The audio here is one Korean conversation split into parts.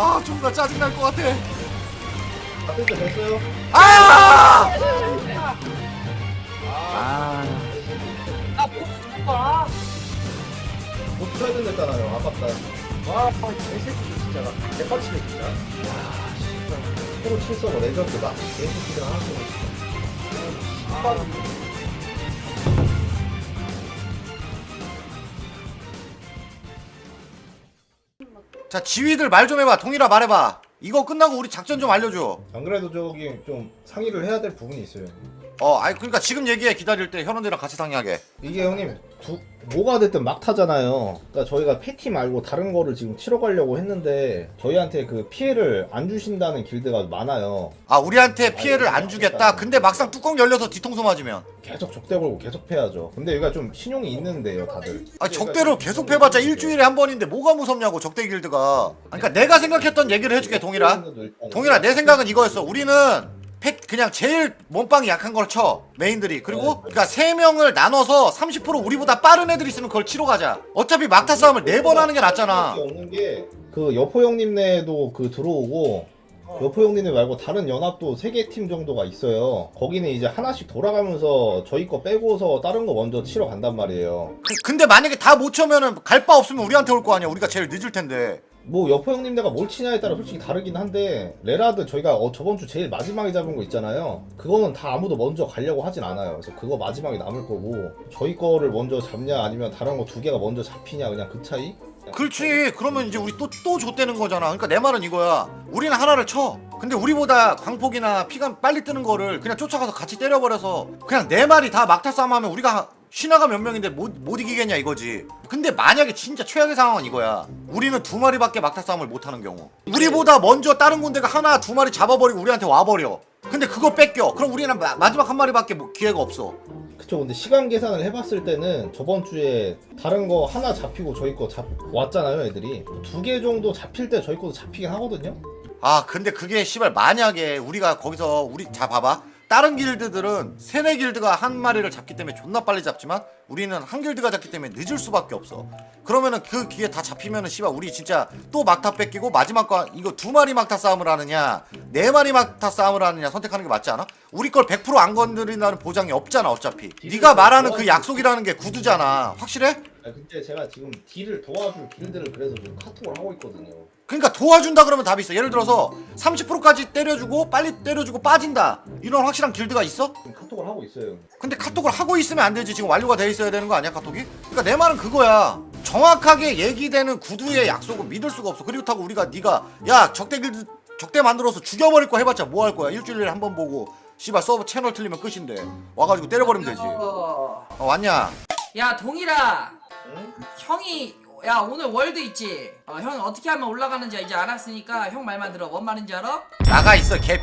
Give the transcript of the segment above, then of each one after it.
아 존나 짜증날 것 같아 때 됐어요? 아! 아, 아 보스 좀 봐. 못 쳐야 된댔잖아요. 아깝다. 와, 개새끼 진짜 나 개빡치네 진짜. 프로 7서버 레전드다. 개새끼들 하나 쓰고 있어. 자 지휘들 말 좀 해봐. 동일아 말해봐. 이거 끝나고 우리 작전 좀 알려줘. 안 그래도 저기 좀 상의를 해야 될 부분이 있어요. 어 아니 그러니까 지금 얘기해. 기다릴 때 현원들이랑 같이 상의하게. 이게 형님 두, 뭐가 됐든 막 타잖아요. 그러니까 저희가 패티 말고 다른 거를 지금 치러 가려고 했는데 저희한테 그 피해를 안 주신다는 길드가 많아요. 아 우리한테 피해를 안 주겠다 근데 막상 뚜껑 열려서 뒤통수 맞으면 계속 적대 걸고 계속 패야죠. 근데 여기가 좀 신용이 있는데요, 다들. 아 적대로 계속 패봤자 일주일에 한 번인데 뭐가 무섭냐고 적대 길드가 그러니까 내가 생각했던 얘기를 해줄게 동일아 동일아 내 생각은 이거였어 우리는 패 그냥 제일 몸빵이 약한 걸 쳐 메인들이. 그리고 그러니까 세 명을 나눠서 30% 우리보다 빠른 애들 있으면 그걸 치러 가자. 어차피 막타 싸움을 네 번 하는 게 낫잖아. 없는 게 그 여포 형님네도 그 들어오고 여포 형님네 말고 다른 연합도 세 개 팀 정도가 있어요. 거기는 이제 하나씩 돌아가면서 저희 거 빼고서 다른 거 먼저 치러 간단 말이에요. 그- 근데 만약에 다 못 쳐면은 갈 바 없으면 우리한테 올 거 아니야. 우리가 제일 늦을 텐데 뭐 여포 형님네가 뭘 치냐에 따라 솔직히 다르긴 한데 레라드 저희가 어, 저번 주 제일 마지막에 잡은 거 있잖아요. 그거는 다 아무도 먼저 가려고 하진 않아요. 그래서 그거 마지막에 남을 거고 저희 거를 먼저 잡냐 아니면 다른 거 두 개가 먼저 잡히냐 그냥 그 차이? 그렇지 그러면 이제 우리 또또 좆되는 거잖아 그러니까 내 말은 이거야 우리는 하나를 쳐 근데 우리보다 광폭이나 피가 빨리 뜨는 거를 그냥 쫓아가서 같이 때려버려서 그냥 내 말이 다 막타 싸움 하면 우리가 신화가 몇 명인데 못, 못 이기겠냐 이거지. 근데 만약에 진짜 최악의 상황은 이거야. 우리는 두 마리밖에 막타 싸움을 못하는 경우. 우리보다 먼저 다른 군대가 하나 두 마리 잡아버리고 우리한테 와버려. 근데 그거 뺏겨. 그럼 우리는 마, 마지막 한 마리밖에 뭐 기회가 없어. 그쵸 근데 시간 계산을 해봤을 때는 저번 주에 다른 거 하나 잡히고 저희 거 잡 왔잖아요 애들이. 두 개 정도 잡힐 때 저희 것도 잡히긴 하거든요? 아 근데 그게 씨발 만약에 우리가 거기서 우리 자 봐봐 다른 길드들은 세네 길드가 한 마리를 잡기 때문에 존나 빨리 잡지만 우리는 한 길드가 잡기 때문에 늦을 수밖에 없어 그러면은 그 기회 다 잡히면은 씨발 우리 진짜 또 막타 뺏기고 마지막 거 이거 두 마리 막타 싸움을 하느냐 네 마리 막타 싸움을 하느냐 선택하는 게 맞지 않아? 우리 걸 100%안 건드린다는 보장이 없잖아 어차피 네가 말하는 그 약속이라는 게 구두잖아 확실해? 아 근데 제가 지금 딜을 도와줄 길드를 그래서 좀 카톡을 하고 있거든요 그러니까 도와준다 그러면 답이 있어. 예를 들어서 30%까지 때려주고 빨리 때려주고 빠진다. 이런 확실한 길드가 있어? 지금 카톡을 하고 있어요 근데 카톡을 하고 있으면 안 되지. 지금 완료가 돼 있어야 되는 거 아니야, 카톡이? 그러니까 내 말은 그거야. 정확하게 얘기되는 구두의 약속을 믿을 수가 없어. 그렇다고 우리가 네가 야 적대 길드 적대 만들어서 죽여버릴 거 해봤자 뭐 할 거야? 일주일에 한 번 보고 씨발 서버 채널 틀리면 끝인데 와가지고 때려버리면 되지. 어, 어. 왔냐? 야 동일아, 응? 형이 야 오늘 월드 있지? 어, 형 어떻게 하면 올라가는지 이제 알았으니까 형 말만 들어. 뭔 말인지 알아? 나가 있어, 개.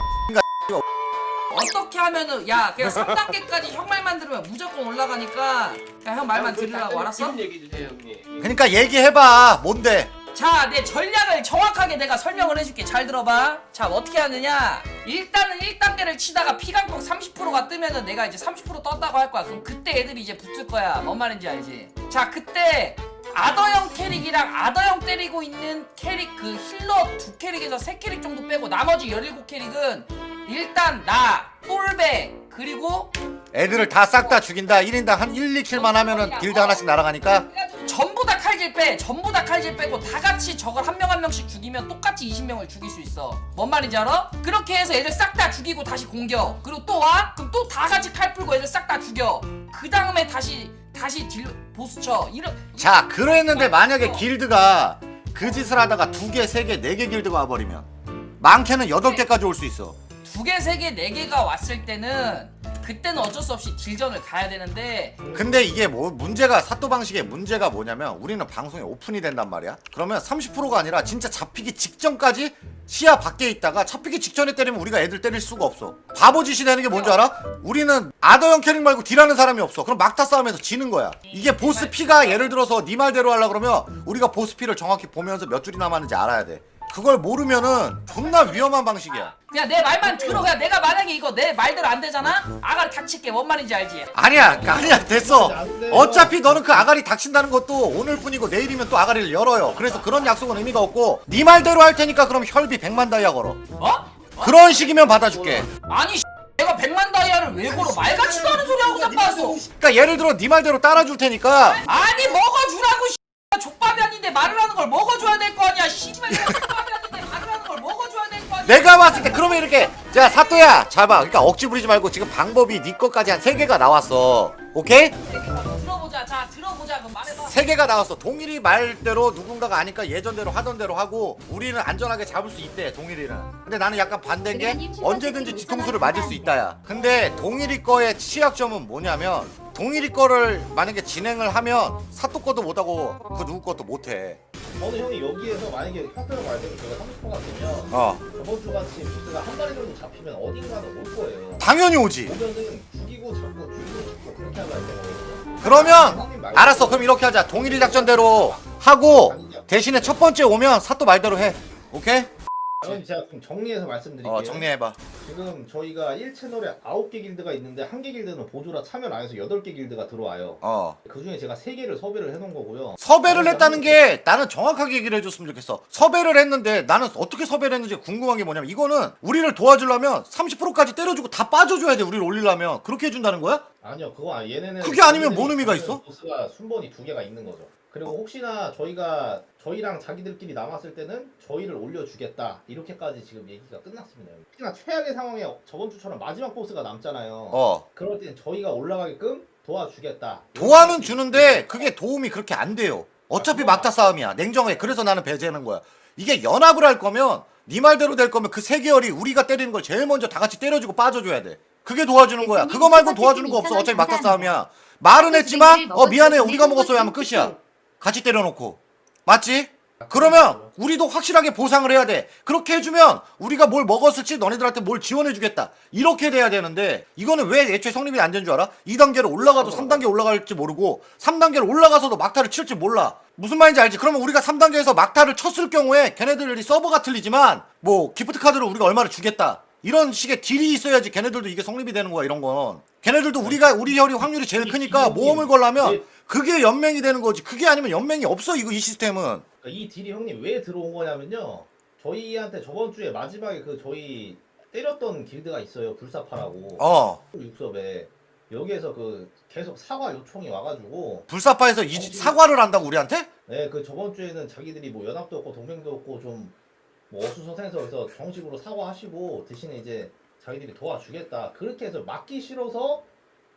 어떻게 하면은 야 그냥 3단계까지 형 말만 들으면 무조건 올라가니까 야, 형 말만 들으라고 알았어? 얘기 주세요 형님. 그러니까 얘기해봐. 뭔데? 자, 내 전략을 정확하게 내가 설명을 해줄게. 잘 들어봐. 자, 어떻게 하느냐? 일단은 1단계를 치다가 피강폭 30%가 뜨면은 내가 이제 30% 떴다고 할 거야. 그럼 그때 애들이 이제 붙을 거야. 뭔 말인지 알지? 자, 그때 아더형 캐릭이랑 아더형 때리고 있는 캐릭 그 힐러 두 캐릭에서 세 캐릭 정도 빼고 나머지 17 캐릭은 일단 나, 똘베, 그리고 애들을 다 싹 다 죽인다. 1인당 한 1, 2킬만 하면은 길드 하나씩 날아가니까 전부 다 칼질 빼. 전부 다 칼질 빼고 다 같이 저걸 한명 한 명씩 죽이면 똑같이 20명을 죽일 수 있어. 뭔 말인지 알아? 그렇게 해서 애들 싹 다 죽이고 다시 공격. 그리고 또 와? 그럼 또 다 같이 칼 풀고 애들 싹 다 죽여. 그 다음에 다시 다시 딜 보스 쳐. 이런 자 그랬는데 만약에 길드가 그 짓을 하다가 두 개, 세 개, 네 개 길드가 와버리면 많게는 여덟 개까지 올 수 있어. 두 개, 세 개, 네 개가 왔을 때는 그때는 어쩔 수 없이 딜전을 가야 되는데 근데 이게 뭐 문제가 사또 방식의 문제가 뭐냐면 우리는 방송에 오픈이 된단 말이야. 그러면 30%가 아니라 진짜 잡히기 직전까지 시야 밖에 있다가 잡히기 직전에 때리면 우리가 애들 때릴 수가 없어. 바보 짓이 되는 게 뭔지 알아? 우리는 아더형 캐릭 말고 딜하는 사람이 없어. 그럼 막타 싸움에서 지는 거야. 이게 보스 피가 예를 들어서 네 말대로 하려 그러면 우리가 보스 피를 정확히 보면서 몇 줄이 남았는지 알아야 돼. 그걸 모르면은 존나 위험한 방식이야. 그냥 내 말만 들어. 그냥 내가 만약에 이거 내 말대로 안 되잖아? 아가리 닥칠게. 뭔 말인지 알지? 아니야. 아니야. 됐어. 어차피 너는 그 아가리 닥친다는 것도 오늘뿐이고 내일이면 또 아가리를 열어요. 그래서 그런 약속은 의미가 없고 네 말대로 할 테니까 그럼 혈비 100만 다이아 걸어 어? 그런 식이면 받아줄게. 아니 내가 백만 다이아를 왜 걸어? 말같지도 않은 소리 하고 자빠졌어. 그러니까 예를 들어 네 말대로 따라줄 테니까. 아니 먹어주라고 씨. 족밥이 아닌데 말을 하는 걸 먹어줘야 될 거 아니야. 씨발 이거 족밥이 아닌데 말을 하는 걸 먹어줘야 될 거 아니야. 내가 봤을 때 그러면 이렇게 자 사또야 잡아. 그러니까 억지 부리지 말고 지금 방법이 네 것까지 한 세 개가 나왔어. 오케이? 들어보자. 자 들어보자. 그럼 말해봐. 세 개가 나왔어. 동일이 말대로 누군가가 아니까 예전대로 하던 대로 하고 우리는 안전하게 잡을 수 있대 동일이는. 근데 나는 약간 반대인 게 언제든지 뒤통수를 맞을 수 있다야. 근데 동일이 거의 취약점은 뭐냐면 동일이 거를 만약에 진행을 하면 사또 것도 못하고 그 누구 것도 못해. 저는 형이 여기에서 만약에 형태로 말대로 제가 30%가 되면 어. 저번 주 같이 보스가 한 마리 정도 잡히면 어딘가는 올 거예요. 당연히 오지. 오면은 죽이고 잡고 죽이고 잡고 그렇게 하려 했거든요. 그러면 알았어. 그럼 이렇게 하자. 동일이 작전대로 하고 대신에 첫 번째 오면 사또 말대로 해. 오케이? 그럼 제가 좀 정리해서 말씀드릴게요. 어 정리해봐 지금 저희가 1채널에 9개 길드가 있는데 한개 길드는 보조라 참여를 안 해서 8개 길드가 들어와요. 어 그 중에 제가 3개를 섭외를 해놓은 거고요. 섭외를 했다는 게 나는 정확하게 얘기를 해줬으면 좋겠어. 섭외를 했는데 나는 어떻게 섭외를 했는지 궁금한 게 뭐냐면 이거는 우리를 도와주려면 30%까지 때려주고 다 빠져줘야 돼. 우리를 올리려면 그렇게 해준다는 거야? 아니요, 그거 아니 얘네는 그게 아니면 뭔 의미가 있어? 보스가 순번이 두 개가 있는 거죠. 그리고 혹시나 저희가 저희랑 자기들끼리 남았을 때는 저희를 올려주겠다 이렇게까지 지금 얘기가 끝났습니다. 혹시나 최악의 상황에 저번 주처럼 마지막 보스가 남잖아요. 어 그럴 때는 저희가 올라가게끔 도와주겠다. 도와는 주는데 그게 도움이 그렇게 안 돼요. 어차피 막타 싸움이야. 냉정하게. 그래서 나는 배제하는 거야. 이게 연합을 할 거면 네 말대로 될 거면 그 세 개월이 우리가 때리는 걸 제일 먼저 다 같이 때려주고 빠져줘야 돼. 그게 도와주는 거야. 그거 말고 도와주는 거 없어. 어차피 막타 싸움이야. 말은 했지만 어 미안해 우리가 먹었어야 하면 끝이야. 같이 때려놓고 맞지? 그러면 우리도 확실하게 보상을 해야 돼. 그렇게 해주면 우리가 뭘 먹었을지 너네들한테 뭘 지원해주겠다. 이렇게 돼야 되는데 이거는 왜 애초에 성립이 안된줄 알아? 2단계로 올라가도 3단계 올라갈지 모르고 3단계로 올라가서도 막타를 칠지 몰라. 무슨 말인지 알지? 그러면 우리가 3단계에서 막타를 쳤을 경우에 걔네들이 서버가 틀리지만 뭐 기프트 카드를 우리가 얼마를 주겠다. 이런 식의 딜이 있어야지 걔네들도 이게 성립이 되는 거야 이런 건. 걔네들도 우리가 우리 혈이 확률이 제일 크니까 모험을 걸려면 그게 연맹이 되는 거지. 그게 아니면 연맹이 없어 이거 이 시스템은. 그러니까 이 딜이 형님 왜 들어온 거냐면요. 저희한테 저번 주에 마지막에 그 저희 때렸던 길드가 있어요. 불사파라고. 어. 육섭에 여기에서 그 계속 사과 요청이 와가지고 불사파에서 이 사과를 한다고 우리한테? 네 그 저번 주에는 자기들이 뭐 연합도 없고 동맹도 없고 좀뭐 어수선해서 그래서 정식으로 사과하시고 대신에 이제 자기들이 도와주겠다 그렇게 해서 맞기 싫어서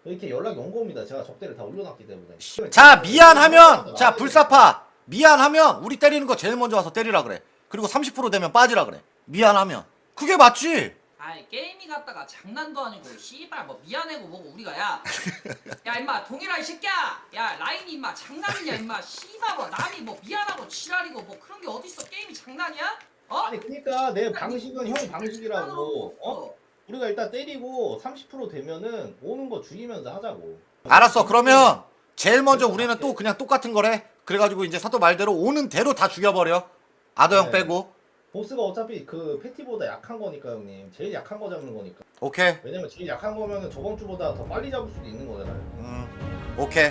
이렇게 연락이 온 겁니다. 제가 접대를 다 올려놨기 때문에. 자 미안하면 자 불사파 미안하면 우리 때리는 거 제일 먼저 와서 때리라 그래. 그리고 30% 되면 빠지라 그래. 미안하면 그게 맞지. 아이 게임이 갔다가 장난도 아니고 씨발 뭐 미안해고 뭐고 우리가 야. 야 임마 동일아 이 새끼야. 야 라인이 임마 장난이냐 임마 씨발 뭐 남이 뭐 미안하고 지랄이고 뭐 그런 게 어딨어 게임이 장난이야? 어? 아니 그러니까 내 방식은 형 방식이라고. 어? 우리가 일단 때리고 30% 되면은 오는 거 죽이면서 하자고. 알았어. 그러면 제일 먼저 우리는 또 그냥 똑같은 거래. 그래가지고 이제 사또 말대로 오는 대로 다 죽여버려. 아더 형 네. 빼고. 보스가 어차피 그 패티보다 약한 거니까 형님. 제일 약한 거 잡는 거니까. 오케이. 왜냐면 제일 약한 거면은 저번 주보다 더 빨리 잡을 수도 있는 거잖아요. 음 오케이.